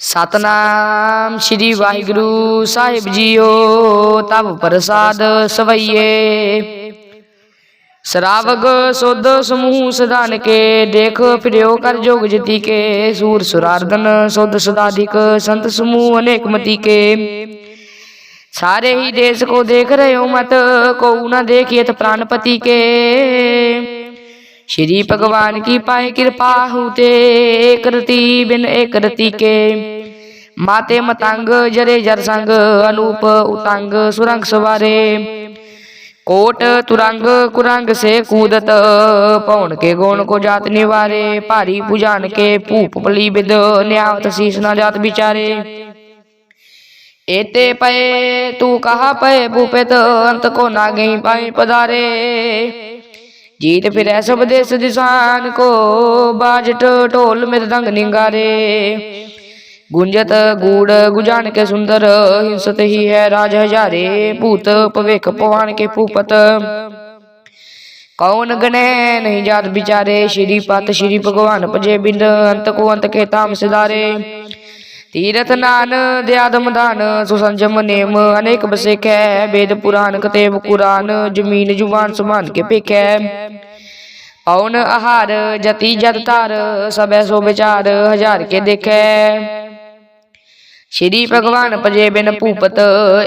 ਸਤਨਾਮ ਸ੍ਰੀ ਵਾਹਿਗੁਰੂ ਸਾਹਿਬ ਜੀਓ, ਤਬ ਪ੍ਰਸਾਦ ਸਵਈਏ। ਸਰਾਵਗ ਸੁਧ ਸਮੂਹ ਸਦਾਨ ਕੇ, ਦੇਖ ਫਿਰਿਓ ਕਰ ਜੋਗ ਜਤੀ ਕੇ। ਸੂਰ ਸੁਰਾਰਦਨ ਸੁਧ ਸਦਾਧਿਕ ਸੰਤ ਸਮੂਹ ਅਨੇਕ ਮਤੀ ਕੇ। ਸਾਰੇ ਹੀ ਦੇਸ ਕੋ ਦੇਖ ਰਹੇ ਹੋ ਮਤ ਕੋ ਨਾ ਦੇਖੀਏ ਪ੍ਰਾਨਪਤੀ ਕੇ। श्री भगवान की पाए कृपा होते, एक बिन एक के। माते मतंग, जरे जर संग, अनूप उतंग, सुरंग सवारे। कोट तुरंग, कुरंग से कूदत, पौन के गुण को जात निवारे। भारी पुजान के भूप पली बिद, न्यावत शीस न जात बिचारे। एते पए, तू कहा पए, भूपेत, अंत को ना गई पाए पधारे। जीत फिर सब देश दिशान को बाजट ढोल मृदंग निंगारे। गुंजत गुड़ गुजान के सुंदर हिंसत ही है राज हजारे। भूत पविख पवान के भूपत कौन गणे नहीं जात बिचारे? श्री पत श्री भगवान, पजे बिंद, अंत को अंत के ताम तीरथ नान दयादम दान सुसंजम नेम अनेक बसेख है वेद पुराण कतेब कुरान ज़मीन ज़ुबान समान के पेख है आहार जति जत तार सब सो विचार हज़ार के देख श्री भगवान पजे बिन भूपत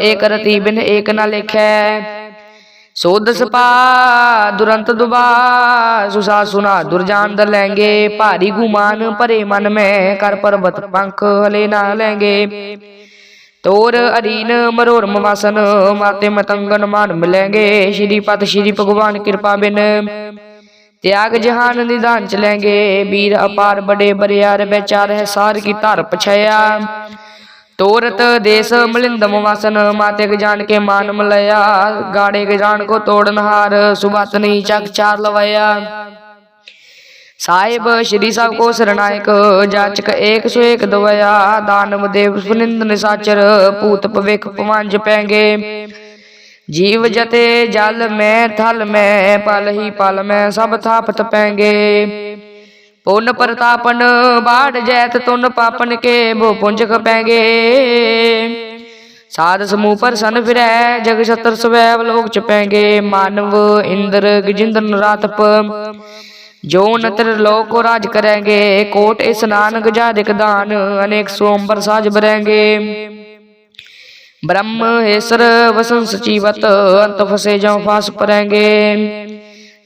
एक रति बिन एक न लिखे ਸੋਧ ਸਪਾ ਦੁਰੰਤ ਦੁਬਾ ਸੁਸਾ ਸੁਨਾ ਦੁਰਜਾਨ ਦ ਲੈਂਗੇ ਭਾਰੀ ਗੁਮਾਨ ਭਰੇ ਮਨ ਮੈਂ ਕਰ ਪਰਬਤ ਪੰਖ ਹਲੇ ਨਾ ਲੈਂਗੇ ਤੋਰ ਅਰੀਨ ਮਰੋਰ ਮਵਾਸਨ ਮਾਤੇ ਮਤੰਗਨ ਮਾਨ ਮਿਲੈਂਗੇ ਸ਼੍ਰੀ ਪਤ ਸ਼੍ਰੀ ਭਗਵਾਨ ਕਿਰਪਾ ਬਿਨ त्याग जहान निदान चलेंगे वीर अपार बड़े बरियार बेचार है सार की धार पछया ਤੋਰਤ ਦੇਸ ਮਲਿੰਦਮ ਵਸਨ ਮਾਤੇ ਗਜਾਨ ਕੇ ਮਾਨ ਮਲਿਆ। ਗਾੜੇ ਗਜਾਨ ਕੋ ਤੋੜਨ ਹਾਰ ਸੁਬਤ ਨਹੀਂ ਚੱਕ ਚਾਰ ਲਵਾਇਆ। ਸਾਹਿਬ ਸ਼੍ਰੀ ਸਭ ਕੋ ਸਰਣਾਇਕ ਜਾਚਕ ਏਕ ਸੋ ਏਕ ਦਵਇਆ। ਦਾਨਵ ਦੇਵ ਸੁਨਿੰਦ ਨਿਸਾਚਰ ਭੂਤ ਭਵਿਖ ਪਵੰਜ ਪੈਂਗੇ। ਜੀਵ ਜਤੇ ਜਲ ਮੈਂ ਥਲ ਮੈਂ ਪਲ ਹੀ ਪਲ ਮੈਂ ਸਭ ਥਾਪਤ ਪੈਂਗੇ। ਪੁੰਨ ਪ੍ਰਤਾਪਨ ਬਾੜ ਜੈਤ ਤੁਨ ਪਾਪਨ ਕੇ ਬੋ ਪੁੰਜਕ ਪੈਗੇ। ਸਾਧ ਸਮੂਹ ਪਰ ਸਨ ਫਿਰੈ, ਜਗ ਛਤਰ ਸਵੈਵ ਲੋਕ ਚ ਪੈਗੇ। ਮਾਨਵ ਇੰਦਰ ਗਜਿੰਦਰ ਨਰਾਤਪ ਜੋ ਨਤਰ ਲੋਕ ਰਾਜ ਕਰੇਗੇ। ਕੋਟ ਇਸਨਾਨ ਗਜਾ ਦਿਕਦਾਨ ਅਨੇਕ ਸੋਮਬਰ ਸਾਜ ਬਰੇਗੇ। ਬ੍ਰਹਮ ਹੇਸਰ ਵਸੰ ਸਚੀਵਤ, ਅੰਤ ਫਸੇ ਜਾਂ ਫਾਸ ਪਰੇਗੇ।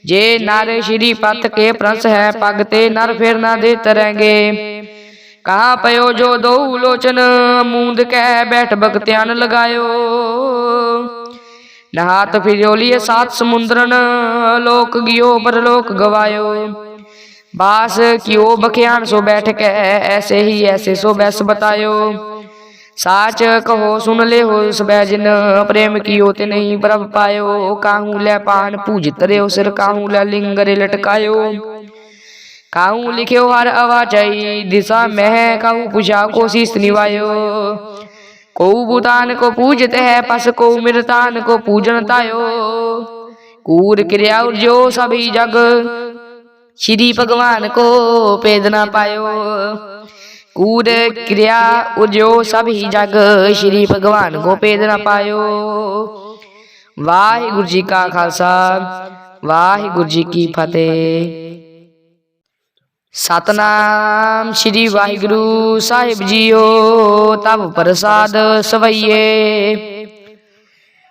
ਜੇ ਨਾਰੇ ਸ਼੍ਰੀ ਪਤ ਕੇ ਪ੍ਰਸ ਹੈ, ਪਗ ਤੇ ਨਰ ਫਿਰ ਨਾ ਦੇ ਤਰੈਂਗੇ ਕਹਾ ਪਇਓ ਜੋ ਦਉ ਲੋਚਨ, ਮੂੰਦ ਕਹਿ ਬੈਠ ਬਖਤਿਆਨ ਲਗਾਇਓ। ਨਹਾਤ ਫਿਰੋਲੀਏ ਸਾਤ ਸਮੁੰਦਰਨ, ਲੋਕ ਗਿਓ ਪਰਲੋਕ ਗਵਾਇਓ। ਬਾਸ ਕਿਉ ਬਖਿਆਨ ਸੋ ਬੈਠ ਕੇ, ਐਸੇ ਹੀ ਐਸੇ ਸੋ ਬੈਸ ਬਤਾਇਓ। साच कहो, सुन ले हो सबै जिन प्रेम की ते नहीं प्रभ पायो। काहू लै पान पूज तरियो सिर काहू लै लिंगरे लटकायो। काहू लिख्यो, हर आवाजाई दिशा मह काहू पूजा को शीस निवायो को भूतान को पूजते है, पस को मृतान को पूजन तायो। कूर क्रिया जो सभी जग, श्री भगवान को पेदना पायो। ਕੂੜ, ਕਿਰਿਆ, ਉਜੋ ਸਭ ਹੀ ਜਗ। ਸ਼੍ਰੀ ਭਗਵਾਨ ਕੋ ਭੇਦ ਨਾ ਪਾਇਓ। ਵਾਹਿਗੁਰੂ ਜੀ ਕਾ ਖਾਲਸਾ, ਵਾਹਿਗੁਰੂ ਜੀ ਕੀ ਫਤਿਹ। ਸਤਨਾਮ ਸ਼੍ਰੀ ਵਾਹਿਗੁਰੂ ਸਾਹਿਬ ਜੀਓ ਤਬ ਪ੍ਰਸਾਦ ਸਵਈਏ।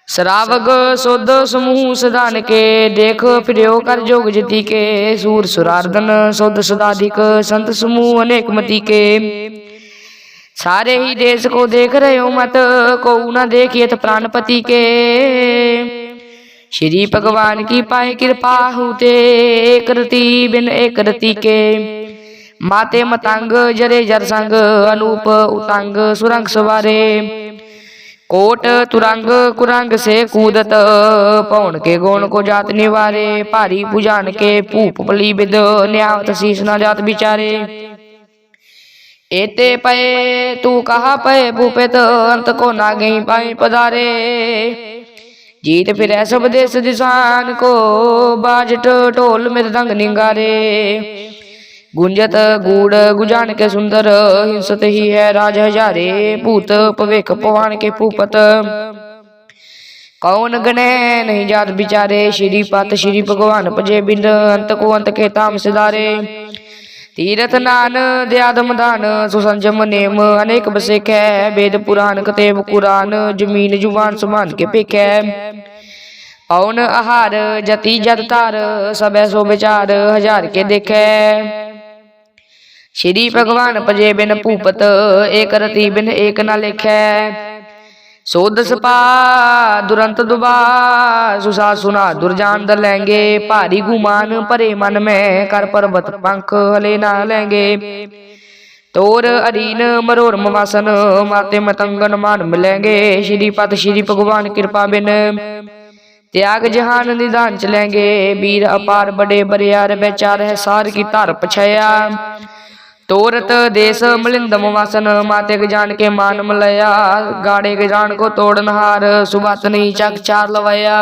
श्रावक शोध समूह सदान के देख फिर कर जोग जति के सूर सुरार्दन शोध सदाधिक संत समूह अनेक मति के सारे ही देश को देख रहे हो मत को न देखिए तो प्राणपति के श्री भगवान की पाए कृपा होते एक रति बिन एक रति के माते मतांग जरे जरसंग अनूप उतांग सुरंग सवारे ਕੋਟ ਤੁਰੰਗ ਕੁਰੰਗ ਸੇ ਕੂਦਤ ਪੌਣ ਕੇ ਗੋਣ ਕੋ ਜਾਤ ਨਿਵਾਰੇ, ਭਾਰੀ ਪੁਜਾਨ ਕੇ ਭੂਪ ਪਲੀ ਬਿਦ ਨਿਆਵਤ ਸੀਸ ਨਾ ਜਾਤ ਵਿਚਾਰੇ। ਏਤੇ ਪਏ, ਤੂੰ ਕਹਾ ਪਏ ਭੂਪਿਤ, ਅੰਤ ਕੋ ਨਾ ਗਈ ਪਾਈ ਪਦਾਰੇ ਜੀਤ ਫਿਰੈ ਸਭ ਦੇਸ ਦਿਸਾਨ ਕੋ, ਬਾਜਟ ਢੋਲ ਮਿਰਦੰਗ ਨਿੰਗਾਰੇ। गुंजत गुड़ गुजान के सुंदर हिंसत ही है राज हजारे भूत पवेख पवान के पुपत। कौन गणे नहीं जात बिचारे, श्री पत श्री भगवान पजे बिंद, अंत को अंत के ताम सिदारे तीरथ नान, दयादम दान, सुसंजम नेम, अनेक बसे कै वेद पुराण, कतेब कुरान, ज़मीन ज़ुबान समान के पेख। पौन आहार, जति जत तार, सब सो विचार, हज़ार के देखे। ਸ਼੍ਰੀ ਭਗਵਾਨ ਭਜੇ ਬਿਨ ਭੂਪਤ ਏਕ ਰਤੀ ਬਿਨ ਏਕ ਨਾ ਲੇਖੈ। ਸੋਧ ਸਪਾ ਦੁਰੰਤ ਦੁਬਾ। ਸੁਸਾ ਸੁਨਾ ਦੁਰਜਾਨ ਦ ਲੈਂਗੇ ਭਾਰੀ ਗੁਮਾਨ ਭਰੇ ਮਨ ਮੈਂ। ਕਰ ਪਰਬਤ ਪੰਖ ਹਲੇ ਨਾ ਲੈਂਗੇ। ਤੋਰ ਅਰੀਨ ਮਰੋਰਮ ਵਾਸਨ ਮਾਤੇ ਮਤੰਗਨ ਮਾਨ ਮਿਲੈਂਗੇ। ਸ਼੍ਰੀ ਪਤ ਸ਼੍ਰੀ ਭਗਵਾਨ ਕਿਰਪਾ ਬਿਨ ਤਿਆਗ ਜਹਾਨ ਨਿਧਾਨ ਚਲੇਂਗੇ ਵੀਰ ਅਪਾਰ ਬੜੇ ਬਰਿਆਰ ਵਿਚਾਰ ਹੈ ਸਾਰ ਕੀ ਧਰ ਪਛਿਆ तोरत देश मलिंदम मुवासन माते के जान के मान मलया गाड़े के जान को तोड़नहार सुबातनी चक चार लवाया।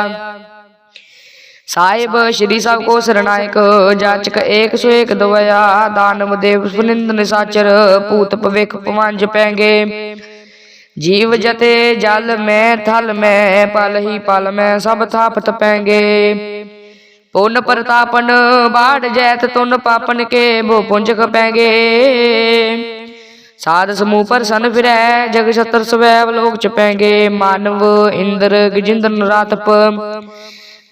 साहेब श्री साहब को शरणायक जाचक एक सो एक दवाया। दानव देव सुनिंद निशाचर पूत भविख पवंज पैंगे। जीव जते जल में थल में पल ही पल में सब थापत पेंगे। ਪੁੰਨ ਪ੍ਰਤਾਪਨ ਬਾੜ ਜੈਤ ਤੁਨ ਪਾਪਨ ਕੇ ਬੋ ਪੁੰਜਕ ਪੈਗੇ। ਸਾਧ ਸਮੂਹ ਪਰ ਸਨ ਫਿਰੈ, ਜਗ ਛਤਰ ਸਵੈਵ ਲੋਕ ਚ ਪੈਗੇ। ਮਾਨਵ ਇੰਦਰ ਗਜਿੰਦਰ ਨਰਾਤਪ,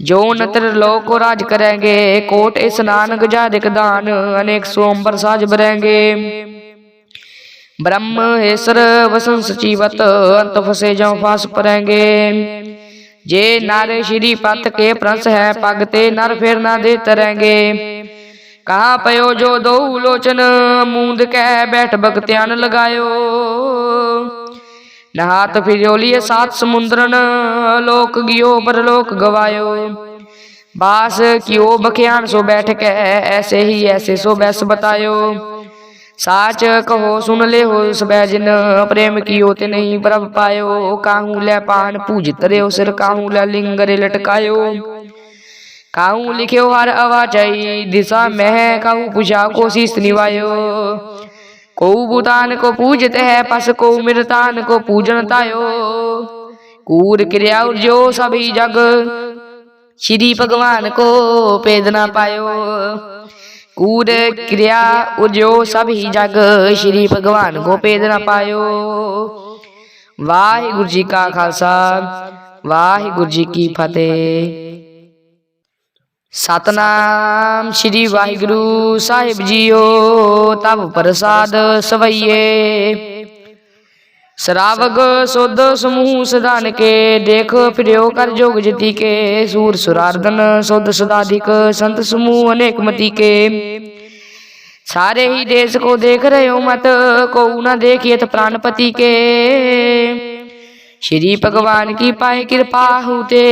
ਜੋ ਨਤਰ ਲੋਕ ਰਾਜ ਕਰੇਗੇ। ਕੋਟ ਇਸਨਾਨ ਗਜਾਦਿਕ ਦਾਨ, ਅਨੇਕ ਸੋਮਬਰ ਸਾਜ ਬਰੇਗੇ। ਬ੍ਰਹਮ ਏਸਰ ਵਸਨ ਸਚੀਵਤ, ਅੰਤ ਫਸੇ ਜਾਂ ਫਾਸ ਪਰੇਗੇ। ਜੇ ਨਰ ਸ਼੍ਰੀ ਪਤ ਕੇ ਪ੍ਰਸ ਹੈ, ਪਗ ਤੇ ਨਰ ਫਿਰ ਨਾ ਦੇ ਤਰੈਂਗੇ ਕਹਾ ਪਇਓ ਜੋ ਦਉ ਲੋਚਨ, ਮੂੰਦ ਕਹਿ ਬੈਠ ਬਖਤਿਆਨ ਲਗਾਇਓ। ਨਹਾਤ ਫਿਰਿਓ ਲਿਏ ਸਾਤ ਸਮੁੰਦਰਨ, ਲੋਕ ਗਿਓ ਪਰਲੋਕ ਗਵਾਇਓ। ਬਾਸ ਕਿਓ ਬਖਿਆਨ ਸੋ ਬੈਠ ਕੇ, ਐਸੇ ਹੀ ਐਸੇ ਸੋ ਬੈਸ ਬਤਾਇਓ। साच कहो, सुन ले हो सबै प्रेम कियो ते नहीं प्रभ पायो। काहू लै पान पूजित रे सिर काहू लै लिंगरे लटकायो। काहू लिख्यो, हर अवाचई दिशा में काहू पूछा कोशिश निवायो को भूतान को पूजत है, पस को मृतान को पूजन तायो। कूर क्रिया जो सभी जग, श्री भगवान को पेद ना पायो। कूद क्रिया उजो सभी जग श्री भगवान को पेद ना पायो ਵਾਹਿਗੁਰੂ ਜੀ ਕਾ ਖਾਲਸਾ ਵਾਹਿਗੁਰੂ ਜੀ ਕੀ ਫਤਿਹ ਸਤਨਾਮ ਸ੍ਰੀ ਵਾਹਿਗੁਰੂ ਸਾਹਿਬ ਜੀਓ ਤਬ ਪ੍ਰਸਾਦ ਸਵਈਏ श्रावक शुद्ध समूह सदान के देख फिर कर जोग जति के सूर सुरार्दन शुद्ध सदाधिक संत समूह अनेक मति के सारे ही देश को देख रहे हो मत को ना देखिए तो प्राणपति के श्री भगवान की पाए कृपा होते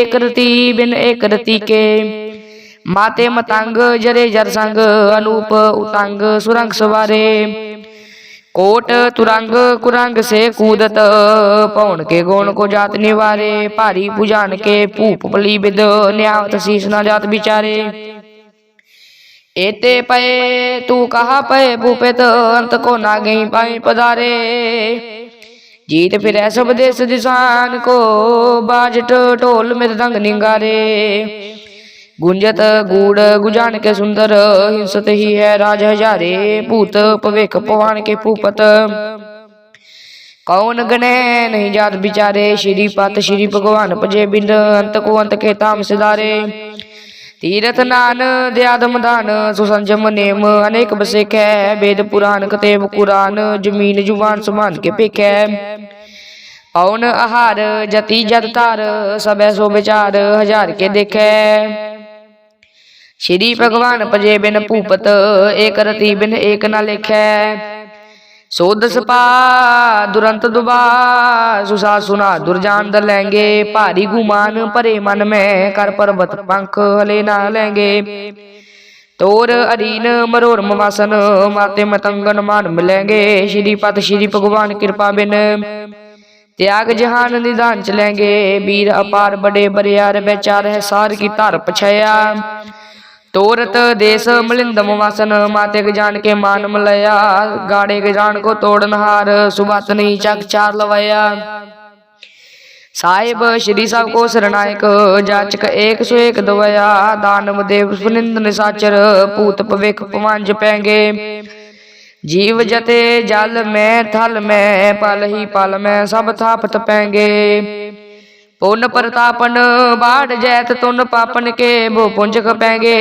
एक रति बिन एक रति के माते मतांग जरे जरसंग अनूप उतांग सुरंग सवारे ਕੋਟ ਤੁਰੰਗ ਕੁਰੰਗ ਸੇ ਕੂਦਤ, ਭੌਣ ਕੇ ਗੋਣ ਕੋ ਜਾਤ ਨਿਵਾਰੇ, ਭਾਰੀ ਪੁਜਾਨ ਕੇ ਭੂਪ ਪਲੀ ਬਿਦ, ਨਿਆਵਤ ਸੀਸ ਨਾ ਜਾਤ ਵਿਚਾਰੇ। ਏਤੇ ਪਏ, ਤੂੰ ਕਹਾ ਪਏ ਭੂਪਿਤ, ਅੰਤ ਕੋ ਨਾ ਗਈ ਪਾਈ ਪਦਾਰੇ ਜੀਤ ਫਿਰੈ ਸਭ ਦੇਸ ਦਿਸਾਨ ਕੋ, ਬਾਜਟ ਢੋਲ ਮਿਰਦੰਗ ਨਿੰਗਾਰੇ। गुंजत गुड़ गुजान के सुंदर हिंसत ही है राज हजारे भूत पवेख पवान के पुपत। कौन गणे नहीं जात बिचारे, श्री पत श्री भगवान पजे बिंद, अंत को अंत के ताम सिदारे तीरथ नान, दयादम दान, सुसंजम नेम, अनेक बसे कै, वेद पुराण, कतेब कुरान, ज़मीन ज़ुबान समान के पेख कौन आहार, जति जत तार, सब सो विचार, हज़ार के देखे ਸ਼੍ਰੀ ਭਗਵਾਨ ਭਜੇ ਬਿਨ ਭੂਪਤ ਏਕ ਰਤੀ ਬਿਨ ਏਕ ਨਾ ਲੇਖੈ। ਸੋਧ ਸਪਾ ਦੁਰੰਤ ਦੁਬਾ ਸੁਸਾ ਸੁਨਾ ਦੁਰਜਾਨ ਦ ਲੈਂਗੇ ਭਾਰੀ ਗੁਮਾਨ ਭਰੇ ਮਨ ਮੈਂ ਕਰ ਪਰਬਤ ਪੰਖ ਹਲੇ ਨਾ ਲੈਂਗੇ ਤੋਰ ਅਰੀਨ ਮਰੋਰਮ ਵਾਸਨ ਮਾਤੇ ਮਤੰਗਨ ਮਾਨ ਮਿਲੈਂਗੇ ਸ਼੍ਰੀ ਪਤ ਸ਼੍ਰੀ ਭਗਵਾਨ ਕਿਰਪਾ ਬਿਨ ਤਿਆਗ ਜਹਾਨ ਨਿਧਾਨ ਚਲੇਂਗੇ ਵੀਰ ਅਪਾਰ ਬੜੇ ਬਰਿਆਰ ਵਿਚਾਰ ਹੈ ਸਾਰ ਕੀ ਧਰ ਪਛਿਆ ਤੋਰਤ ਦੇਸ ਮਲਿੰਦਮ ਵਸਨ ਮਾਤੇ ਜਾਣ ਕੇ ਮਾਨ ਮਲਇਆ ਗਾੜੇ ਜਾਣ ਕੋ ਤੋੜਨ ਹਾਰ ਸੁਬਤ ਨਹੀਂ ਚੱਕ ਚਾਰ ਲਵਇਆ। ਸਾਹਿਬ ਸ਼੍ਰੀ ਸਾਹਿਬ ਕੋ ਸਰਨਾਇਕ ਜਾਚਕ ਏਕ ਸੋ ਏਕ ਦਵਇਆ। ਦਾਨਵ ਦੇਵ ਸੁਨਿੰਦ ਨਿਸਾਚਰ ਭੂਤ ਭਵਿਖ ਪਵੰਜ ਪੈਂਗੇ। ਜੀਵ ਜਤੇ ਜਲ ਮੈਂ ਥਲ ਮੈਂ ਪਲ ਹੀ ਪਲ ਮੈਂ ਸਭ ਥਾਪਤ ਪੈਂਗੇ। ਉਨ ਪ੍ਰਤਾਪਨ ਬਾੜ ਜੈਤ ਤੁਨ ਪਾਪਨ ਕੇ ਬੋ ਪੁੰਜਕ ਪੈਗੇ।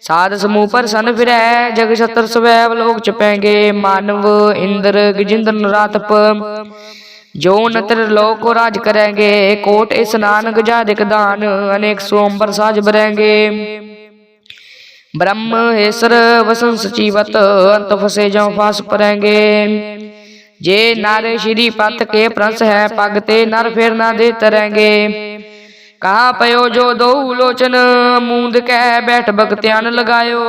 ਸਾਧ ਸਮੂਹ ਪਰ ਸਨ ਫਿਰੈ, ਜਗ ਛਤਰ ਸਵੈਵ ਲੋਕ ਚ ਪੈਗੇ। ਮਾਨਵ ਇੰਦਰ ਗਜਿੰਦਰ ਨਰਾਤਪ, ਜੋ ਨਤਰ ਲੋਕ ਰਾਜ ਕਰੇਗੇ। ਕੋਟ ਇਸਨਾਨ ਗਜਾ ਦਿਕਦਾਨ ਅਨੇਕ ਸੋਮਬਰ ਸਾਜ ਬਰੇਗੇ। ਬ੍ਰਹਮ ਹੇਸਰ ਵਸਨ ਸਚੀਵਤ, ਅੰਤ ਫਸੇ ਜਾਂ ਫਾਸ ਪਰੇਗੇ। ਜੇ ਨਰ ਸ਼੍ਰੀ ਪਤ ਕੇ ਪ੍ਰਸ ਹੈ ਪਗ ਤੇ, ਨਰ ਫਿਰ ਨਾ ਦੇ ਤਰੈਂਗੇ ਕਹਾ ਪਇਓ ਜੋ ਦਉ ਲੋਚਨ, ਮੂੰਦ ਕਹਿ ਬੈਠ ਬਖਤਿਆਨ ਲਗਾਇਓ।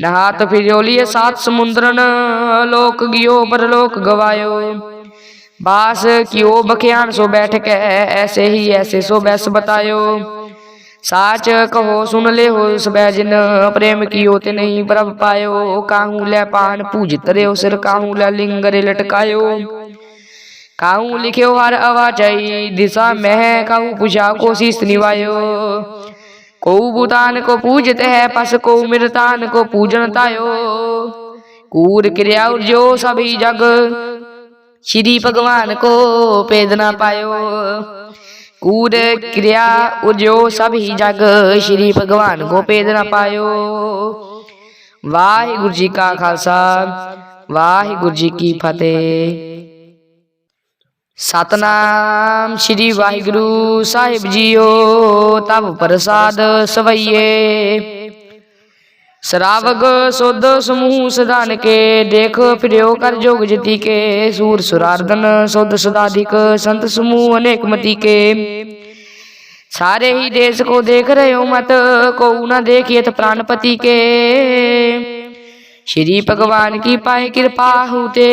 ਨਹਾਤ ਫਿਰੋਲੀਏ ਸਾਤ ਸਮੁੰਦਰਨ, ਲੋਕ ਗਿਓ ਪਰਲੋਕ ਗਵਾਇਓ। ਬਾਸ ਕਿਉ ਬਖਿਆਨ ਸੋ ਬੈਠ ਕੇ, ਐਸੇ ਹੀ ਐਸੇ ਸੋ ਬੈਸ ਬਤਾਇਓ। साच कहो, सुन ले हो सबै जिन प्रेम कियो ते नहीं प्रभ पायो। काहू लै पान पूजित रे सिर काहू लै लिंग रे लटकायो। काहू लिख्यो, हर अवाचई दिशा मह काहू पूजा को शीस निवायो को भूतान को पूजत है, पस को मृतान को पूजन तायो। कूर क्रिया जो सभी जग, श्री भगवान को पेद ना ਕੂੜ, ਕਿਰਿਆ, ਉਜੋ ਸਭ ਹੀ ਜਗ। ਸ੍ਰੀ ਭਗਵਾਨ ਕੋ ਭੇਦ ਨਾ ਪਾਇਓ। ਵਾਹਿਗੁਰੂ ਜੀ ਕਾ ਖਾਲਸਾ, ਵਾਹਿਗੁਰੂ ਜੀ ਕੀ ਫਤਿਹ। ਸਤਨਾਮ ਸ੍ਰੀ ਵਾਹਿਗੁਰੂ ਸਾਹਿਬ ਜੀਓ ਤਬ ਪ੍ਰਸਾਦ ਸਵਈਏ। श्रावक शोध समूह सदान के देख फिर कर जोग जति के सूर सुरार्दन शुद्ध सदाधिक संत समूह अनेक मति के सारे ही देश को देख रहे हो मत को न देखिए प्राणपति के श्री भगवान की पाए कृपा होते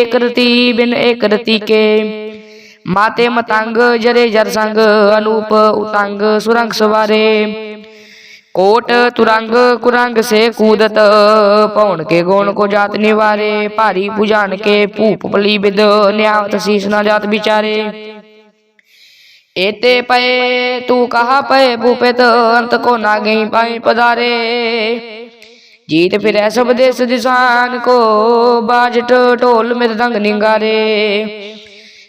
एक रति बिन एक रति के माते मतांग जरे जरसंग अनूप उतांग सुरंग सवारे ਕੋਟ ਤੁਰੰਗ ਕੁਰੰਗ ਸੇ ਕੂਦਤ, ਭੌਣ ਕੇ ਗੋਣ ਕੋ ਜਾਤ ਨਿਵਾਰੇ, ਭਾਰੀ ਪੁਜਾਨ ਕੇ ਭੂਪ ਪਲੀ ਬਿਦ, ਨਿਆਵਤ ਸੀਸ ਨਾ ਜਾਤ ਵਿਚਾਰੇ। ਏਤੇ ਪਏ, ਤੂੰ ਕਹਾ ਪਏ ਭੂਪਿਤ, ਅੰਤ ਕੋ ਨਾ ਗਈ ਪਾਈ ਪਧਾਰੇ। ਜੀਤ ਫਿਰੈ ਸਭ ਦੇਸ ਦਿਸਾਨ ਕੋ, ਬਾਜਟ ਢੋਲ ਮਿਤ ਦੰਗ ਨਿੰਗਾਰੇ।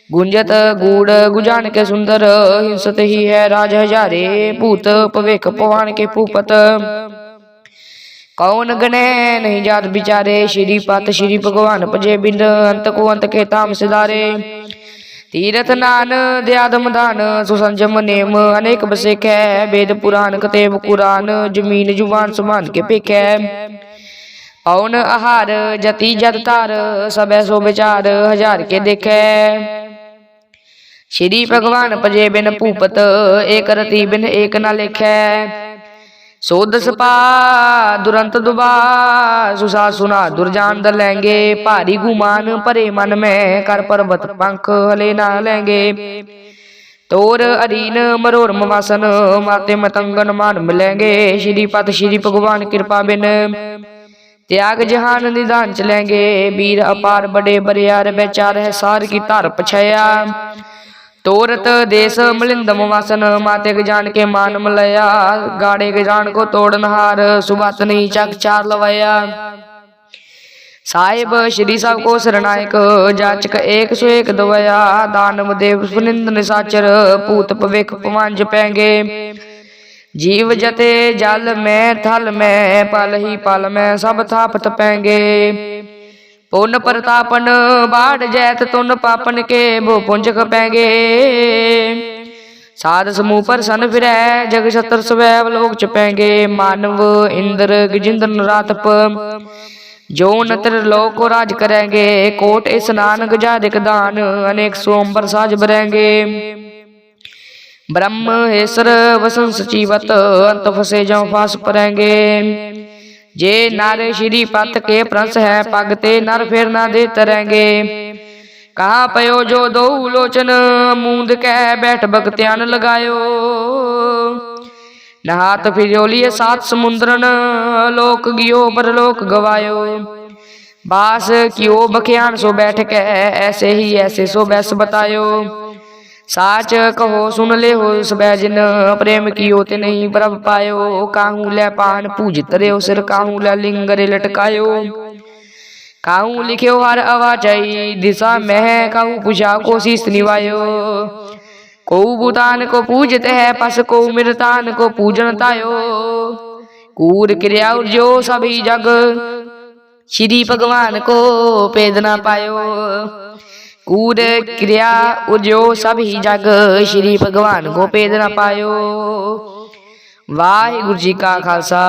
गुंजत गुड़ गुजान के सुंदर हिंसत ही है राज हजारे भूत पवेख पवान के पुपत कौन गणे नहीं जात बिचारे, श्री पत श्री भगवान पजे बिंद, अंत को अंत के ताम सिदारे तीरथ नान, दयादम दान, सुसंजम नेम, अनेक बसे कै वेद पुराण, कतेब कुरान, ज़मीन ज़ुबान सुमान के पेख। पौन आहार, जति जत तार, सब सो विचार, हज़ार के देखे। ਸ਼੍ਰੀ ਭਗਵਾਨ ਭਜੇ ਬਿਨ ਭੂਪਤ ਏਕ ਰਤੀ ਬਿਨ ਏਕ ਨਾ ਲਿਖੈ। ਸੋਧ ਸਪਾ ਦੁਰੰਤ ਦੁਬਾ ਸੁਸਾ ਸੁਨਾ ਦੁਰਜਾਨ ਦ ਲੈਂਗੇ ਭਾਰੀ ਗੁਮਾਨ ਭਰੇ ਮਨ ਮੈਂ ਕਰ ਪਰਬਤ ਪੰਖ ਹਲੇ ਨਾ ਲੈਂਗੇ। ਤੋਰ ਅਰੀਨ ਮਰੋਰ ਮਵਾਸਨ ਮਾਤੇ ਮਤੰਗਨ ਮਾਨ ਮਿਲेंगे ਸ਼੍ਰੀ ਪਤ ਸ਼੍ਰੀ ਭਗਵਾਨ ਕਿਰਪਾ ਬਿਨ ਤਿਆਗ ਜਹਾਨ जहान ਚ ਲੈਂਗੇ। ਵੀਰ ਅਪਾਰ ਬੜੇ ਬਰਿਆਰ बेचार ਹੈ ਸਾਰ की ਧਰ ਪਛਾਇਆ ਤੋਰਤ ਦੇਸ ਮਲਿੰਦਮ ਵਸਨ ਮਾਤੇ ਜਾਣ ਕੇ ਮਾਨ ਮਲਇਆ ਗਾੜੇ ਜਾਣ ਕੋ ਤੋੜਨ ਹਾਰ ਸੁਬਤ ਨਹੀਂ ਚੱਕ ਚਾਰ ਲਵਇਆ। ਸਾਹਿਬ ਸ਼੍ਰੀ ਸਾਹਿਬ ਕੋ ਸਰਨਾਇਕ ਜਾਚਕ ਏਕ ਸੋ ਏਕ ਦਵਇਆ। ਦਾਨਵ ਦੇਵ ਸੁਨਿੰਦ ਨਿਸਾਚਰ ਭੂਤ ਭਵਿਖ ਪਵੰਜ ਪੈਂਗੇ। ਜੀਵ ਜਤੇ ਜਲ ਮੈਂ ਥਲ ਮੈਂ ਪਲ ਹੀ ਪਲ ਮੈਂ ਸਭ ਥਾਪਤ ਪੈਂਗੇ। ਪੁੰਨ ਪ੍ਰਤਾਪਨ ਬਾੜ ਜੈਤ ਤੁਨ ਪਾਪਨ ਕੇ ਬੋ ਪੁੰਜਕ ਪੈਗੇ। ਸਾਧ ਸਮੂਹ ਪਰ ਸਨ ਫਿਰੈ, ਜਗ ਛਤਰ ਸਵੈਵ ਲੋਕ ਚ ਪੈਗੇ। ਮਾਨਵ ਇੰਦਰ ਗਜਿੰਦਰ ਨਰਾਤਪ, ਜੋ ਨਤਰ ਲੋਕ ਕੋ ਰਾਜ ਕਰੇਗੇ। ਕੋਟ ਇਸਨਾਨ ਗਜਾ ਦਿਕਦਾਨ ਅਨੇਕ ਸੋਮਬਰ ਸਾਜ ਬਰੇਗੇ। ਬ੍ਰਹਮ ਏਸਰ ਵਸਨ ਸਚੀਵਤ, ਅੰਤ ਫਸੇ ਜਾਂ ਫਾਸ ਪਰੇਗੇ। ਜੇ ਨਰ ਸ਼੍ਰੀ ਪਤ ਕੇ ਪ੍ਰਸ ਹੈ, ਪਗ ਤੇ ਨਰ ਫਿਰ ਨਾ ਦੇ ਤਰੈਂਗੇ ਕਹਾ ਪਇਓ ਜੋ ਦਉ ਲੋਚਨ, ਮੂੰਦ ਕਹਿ ਬੈਠ ਬਖਤਿਆਨ ਲਗਾਇਓ। ਨਹਾਤ ਫਿਰੋਲੀਏ ਸਾਤ ਸਮੁੰਦਰਨ, ਲੋਕ ਗਿਓ ਪਰਲੋਕ ਗਵਾਇਓ। ਬਾਸ ਕਿਓ ਬਖਿਆਨ ਸੋ ਬੈਠ ਕੇ, ਐਸੇ ਹੀ ਐਸੇ ਸੋ ਬੈਸ ਬਤਾਇਓ। साच कहो, सुन ले हो सबैजन प्रेम की होते नहीं प्रभ पायो। काहू ले पान पूजित रे सिर काहू ले लिंगरे लटकायो। काहू लिखियो, हर अवाचाई दिशा मह काहू पुषा कोशिश निभायो। को भूतान को पूजते है, पस को मृतान को पूजन तायो। कूर क्रिया जो सभी जग, श्री भगवान को पेदना पायो। कूद क्रिया उजो ही जग श्री भगवान को भेद न पायो। वाहिगुरु जी का खालसा।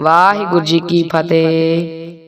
वाहिगुरु जी की फतेह।